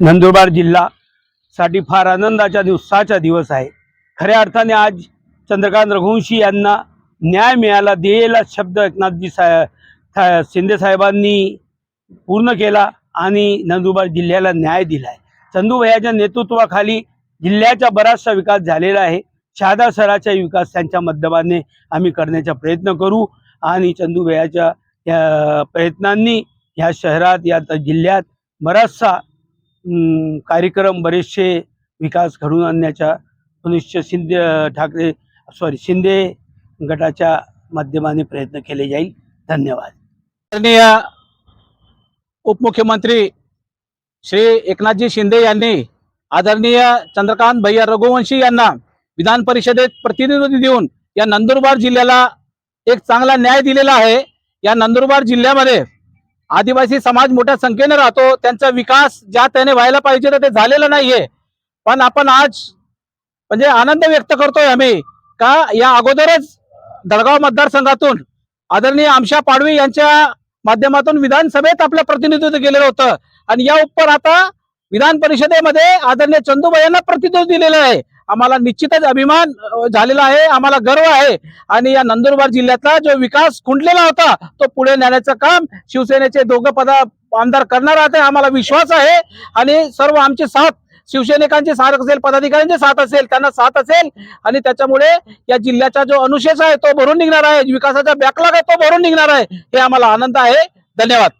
नंदुरबार जिल्हा साठी फार आनंदाच्या दिवसाचा दिवस आहे. खऱ्या अर्थाने आज चंद्रकांत रघुवंशी यांना न्याय मिळाला दिलेला शब्द एकनाथजी साहेब शिंदेसाहेबांनी शिंदे साहेबांनी पूर्ण केला आणि नंदुरबार जिल्ह्याला न्याय दिला आहे चंदूभैयाच्या नेतृत्वाखाली जिल्ह्याचा बराचसा विकास झालेला आहे. शहादा सराचा विकास त्यांच्या माध्यमाने आम्ही करण्याचा प्रयत्न करू आणि चंदूभयाच्या या प्रयत्नांनी ह्या शहरात या जिल्ह्यात बराचसा कार्यक्रम बरेचसे विकास घडवून आणण्याच्या सुनिश्चित शिंदे ठाकरे सॉरी शिंदे गटाच्या माध्यमाने प्रयत्न केले जाईल. धन्यवाद. आदरणीय उपमुख्यमंत्री श्री एकनाथजी शिंदे यांनी आदरणीय चंद्रकांत भैया रघुवंशी यांना विधान परिषदेत प्रतिनिधी देऊन या नंदुरबार जिल्ह्याला एक चांगला न्याय दिलेला आहे. या नंदुरबार जिल्ह्यामध्ये आदिवासी समाज मोठ्या संख्येने राहतो त्यांचा विकास ज्या त्याने व्हायला पाहिजे तर ते झालेलं नाहीये. पण आपण आज म्हणजे आनंद व्यक्त करतोय आम्ही का या अगोदरच दळगाव मतदारसंघातून आदरणीय आमशा पाडवी यांच्या माध्यमातून विधानसभेत आपलं प्रतिनिधित्व केलेलं होतं. आणि या उपर आता विधान परिषदेमध्ये आदरणीय चंदूबाई यांना प्रतिनिधित्व दिलेलं आहे. आम्हाला निश्चितच अभिमान झालेला आहे आम्हाला गर्व आहे. आणि या नंदुरबार जिल्ह्यातला जो विकास खुंटलेला होता तो पुढे नेण्याचं काम शिवसेनेचे दोघं पदा आमदार करणार आहेत आम्हाला विश्वास आहे. आणि सर्व आमचे साथ शिवसैनिकांचे साथ असेल पदाधिकाऱ्यांचे साथ असेल त्यांना साथ असेल. आणि त्याच्यामुळे या जिल्ह्याचा जो अनुशेष आहे तो भरून निघणार आहे. विकासाचा बॅकलॉग आहे तो भरून निघणार आहे. हे आम्हाला आनंद आहे. धन्यवाद.